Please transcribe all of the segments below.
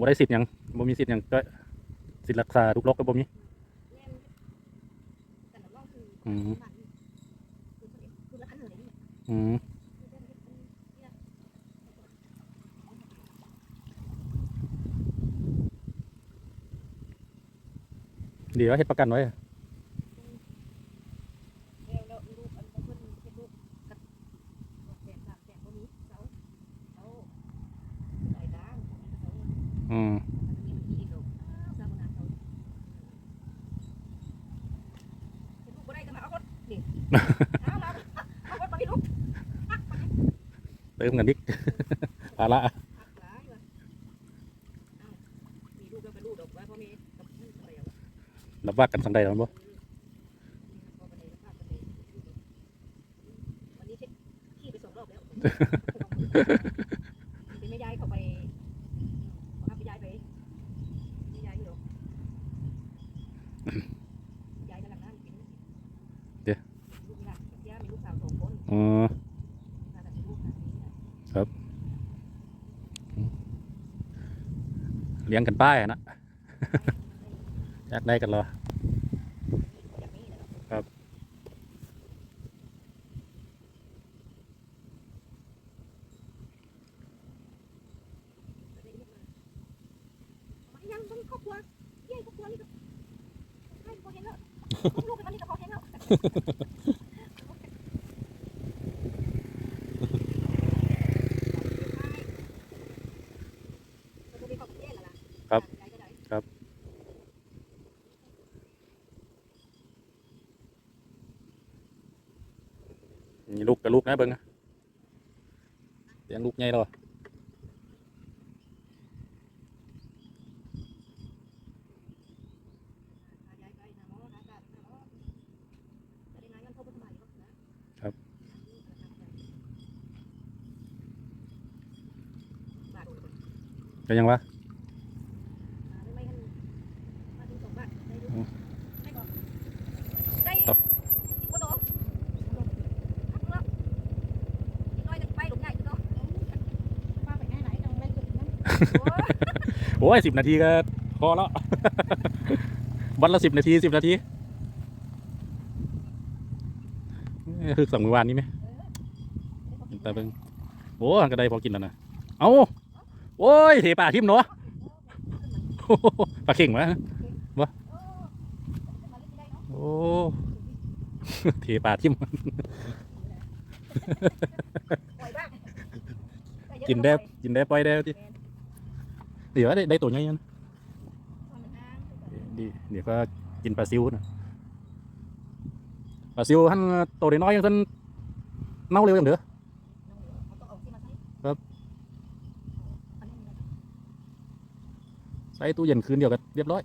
บ่ได้สิทธิ์หยังบ่มีสิทธิ์หยังก็สิทธิ์รักษาทุกโรคก็บ่มีแม่นแต่ละรอบคืออืมบ้านนี่คือคนเองคือละอันเลยนี่อืมคือเรื่องที่เป็นเนี่ยดีว่าเฮ็ดประกันไว้ ลูกเติมกันดิภาระหักหลายว่ะเอ้ามีลูกก็เป็นลูกดอกว่าพ่อแม่กับลูกอะไรอะรับว่ากันสังใดแล้วบ่วันนี้เช็คขี้ไปสองรอบแล้วเป็นแม่ยายเข้าไปขอให้ไปยายไปแม่ยายอยู่หรอยายกำลังนั่งกินลูกหลานย่ามีลูกสาวส องคนอ๋อน่าจะเลี้ยงกันป้ายอะนะ อยากได้กันเหรอครับยังเป็นครอบครัวใหญ่ครอบครัวนี่ก็ให้พอเห็นแล้วลูกเป็นคนนี้ก็พอเห็นแล้ว ครับครับมีลูกกับลูกนะเบิ่งเลี้ยงลูกใหญ่แล้วอะก็ยังวะ ได้สิบกว่าตัวพักแล้วอีกน้อยจะไปหลุมใหญ่ตัวป้าไปไหนไหนตรงแม่จุดนั้น โอ้ยสิบนาทีก็พอแล้ววันละสิบนาทีสิบนาทีเอ้ยคือสั่งเมื่อวานนี้ไหมแต่เบิ่งโอ้ก็ได้พอกินแล้วนะเอาโอ้ยเทปลาทิมเนาะปลาเข่งวะวะโอ้เทปลาทิมกินได้กินได้ปล่อยได้ที่ เดี๋ยวได้ได้ตัวใหญ่ยังดีเดี๋ยวก็กินปลาซิวนะปลาซิวท่านตัวน้อยๆยังท่านเน่าเร็วอย่างเด้อใส่ตู้เย็นคืนเดียวก็เรียบร้อย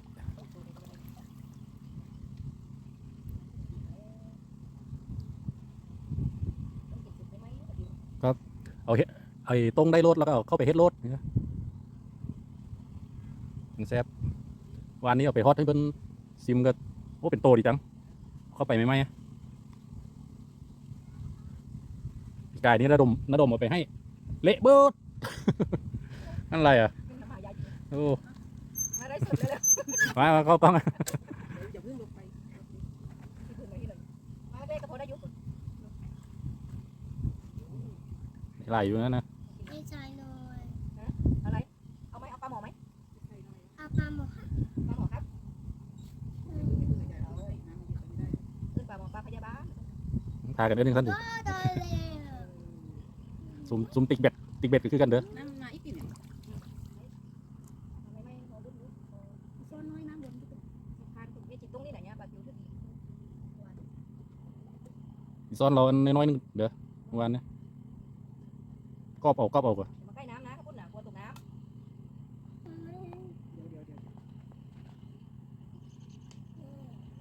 ไอ้ต้งได้รสแล้วก็เอาเข้าไปเฮ็ดรสเนี่ยมัน แซ่บวันนี้เอาไปฮอตให้เพิ่นซิมก็โอ้เป็นโตดีจัง เข้าไปไหมไหมอะพี่กายนี่ระดมระดมเอาไปให้ เละเบิดนั่นอะไรอะโอ้มาได้สุดเลยมามาเข้ากล้องอะอย่าเพิ่งลงไปที่พื้นไปที่เลยมาได้ก็พอได้ยุบไหลอยู่นั่นนะ ไม่ใช่เลย อะไร เอาไหมเอาปลาหมอไหม เอาปลาหมกค่ะ ปลาหมอครับ อืม ขึ้นปลาหมอปลาพยาบาล พากันเด้อหนึ่งท่านดิก็ได้เลยซุมซุมติ๊กเบ็ดติ๊กเบ็ดก็คือกันเด้อน้ำมาอีกปีหนึ่งไม่ไม่พอรุ่นรุ่นโซนน้อยน้ำบนที่เป็นทานตรงนี้จิตตรงนี้ไหนเนี่ยปลาจิ๋วที่ดีอีซ้อนเราอันน้อยๆนึงเด้อเมื่อวานเนี่ยกอบเอากอบเอาก่อน มาใกล้น้ำนะข้าวปุ้นน่ะกลัวตกน้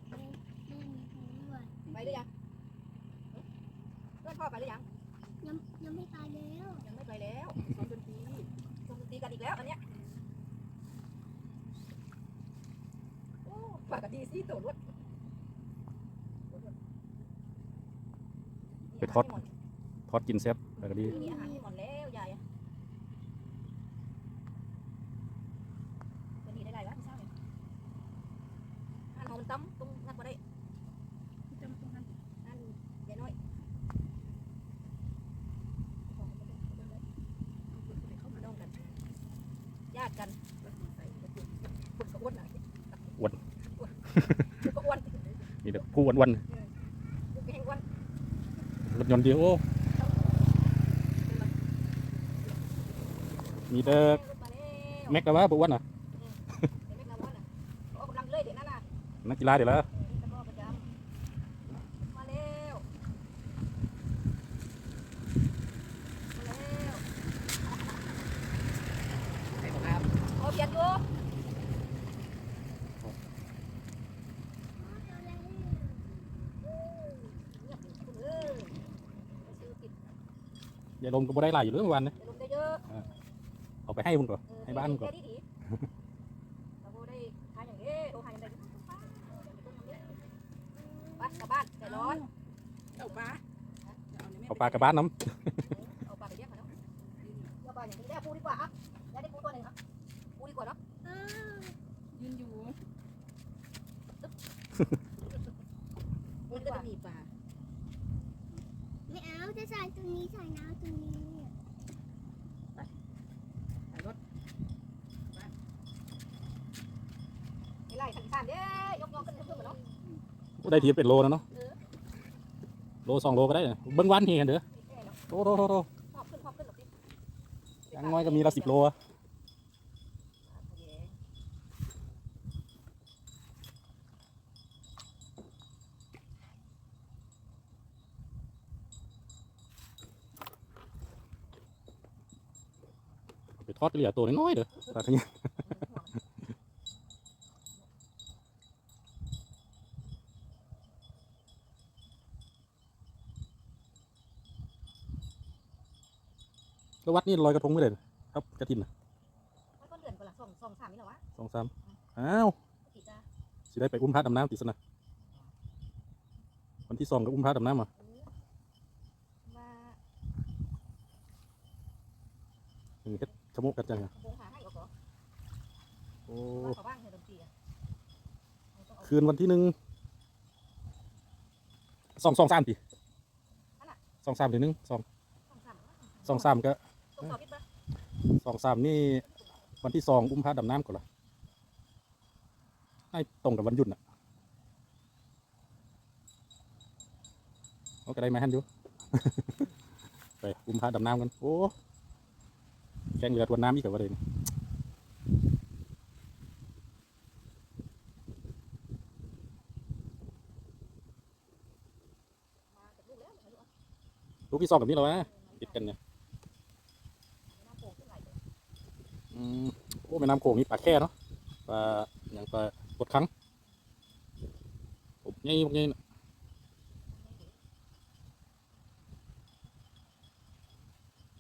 แม่มีของด้วยำไปหรือยังเพื่อนพ่อ ไปหรือยัง ยังยังไม่ตายแล้วยังไม่ไปแล้วซ้อมดนตรีซ้อมดนตรีกันอีกแล้วอันเนี้ยโอ้ฝากกันดีสิตัวรถทอดกินแซ่บแต่ก็ดีมีอาหารให้หมดแล้วยายอะ กูก็อ้วนมีแต่ผู้อ้วนกูก็แห้งอ้วนๆรถยนต์เดียวโอ้มีแต่มาแล้วแม็กแล้ววะผู้อ้วนอะเห็นไหมครับว่าน่ะออกกำลังเลยเดี๋ยวนั้นน่ะนักกีฬาเดี๋ยวแล้ว เออตะกร้อประจำมาแล้วมาแล้วใส่ครับโอ้เบียดอยู่เงียบอยู่คุณเอ้ยไปซื้อปิด ยายลมก็บ่ได้หลายอยู่เรื่องวันนะเดี๋ยวลงได้เยอะเอาไปให้มึงก่อนเออให้บ้านก่อนแค่ดีๆเราบ่ได้ทานอย่างนี้โทรหาอย่างไรไปกลับบ้านใจร้อนเอาปลาเอาปลากระบ้านน้เอาปลาไปเลี้ยงเขาเนาะเอาปลาอย่างนี้ได้ปูดีกว่าอะได้ได้ปูตัวหนึ่งอะปูดีกว่าเนาะอ้าวยืนอยู่ ปู มัน ดี ก็ กว่า จะมีปลา ไม่เอา จะใส่ตรงนี้ใส่น้ำตรงนี้ใส่รถไอ้ไล่ขันขันเด้ยกยกขึ้นขึ้นมาเนาะำได้ทีเป็นโลนะเนาะเออโลสองโลก็ได้นะเบิ้งวันเฮียกันเด้อแค่เนาะโตโตโตโตหอบขึ้นหอบขึ้นหรอกสิอยังน้อยก็มีละสิบโลอะไป ทอดเหลือตัวน้อยๆเด้อปลาขยะแล้ววัดนี่ลอยกระทงไม่เลยครับกระถินน่ะมันก็เดือนกว่าละสองสองสามนี่เหรอวะสองสามอ้าวติดจ้าสิได้ไปอุ้มพระดำน้ำติดสนะวันที่สองก็อุ้มพระดำน้ำอะ มา ถึงเฮ็ดขโมกกันจังอะวงหาให้ก็ขอโอ้มาขอบ้างเถอะดนตรีอะคืนวันที่หนึ่งสองสองสามปีสองสามถึงหนึ่งสองสองสามสองสามก็ต้องสอบพิษปะสองสามนี่วันที่สองอุ้มพระดำน้ำก่อนละให้ตรงกับวันหยุดน่ะเอาก็ได้มาฮันอยู่ ไปอุ้มพระดำน้ำกันโอ้ แข่งเรือทวนน้ำอีกกับว่าเลยมาจากลูกแล้วอายุอะลูกที่สองกับนี่เราวะติดกันเนี่ยโอืมโอ้แม่น้ำโขงนี่ปลาแค่เนาะปลาอย่างปลากดคังผมง่ายง่ายน่ะ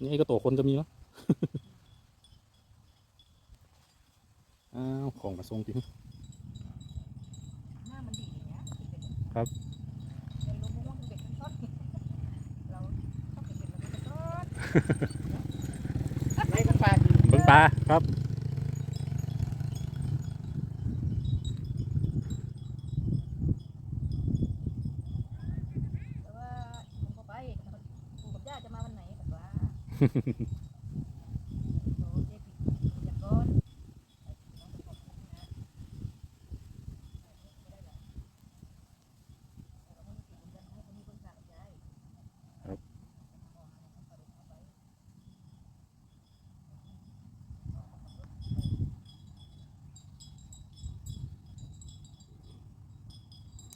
ง่ายก็ตัวคนจะมีเนาะ อ้าวของมาส่งจริงหน้ามันดีอย่างเงี้ยครับ เดี๋ยวลงม่วงเป็นเด็กต้นเราชอบเป็นเด็กมันเป็นต้นไม่ก็ปลาเบิ่งปลาครับ แต่ว่าผมก็ไปปู่กับย่าจะมาวันไหนแบบว่าโดนเด็กอยากก้อน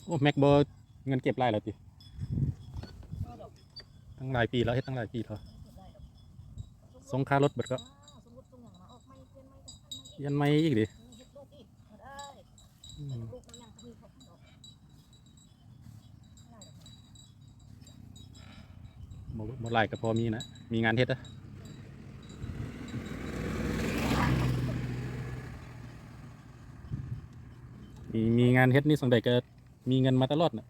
โอ้แม็กเบอร์เงินเก็บรายแล้วติตั้งหลายปีแล้วเฮ็ดตั้งหลายปีแล้วส่งค่ารถเบิดก็สมมติตรงอย่างมาออกไม่เปลี่ยนไม่กันไม่อีกดิเฮ็ดลูกอีกมดมดอกบ่บ่หลายก็พอมีนะ มีงานเฮ็ดอะมีมีงานเฮ็ดนี่สังใดก็ มีเงินมาตลอดน่ะ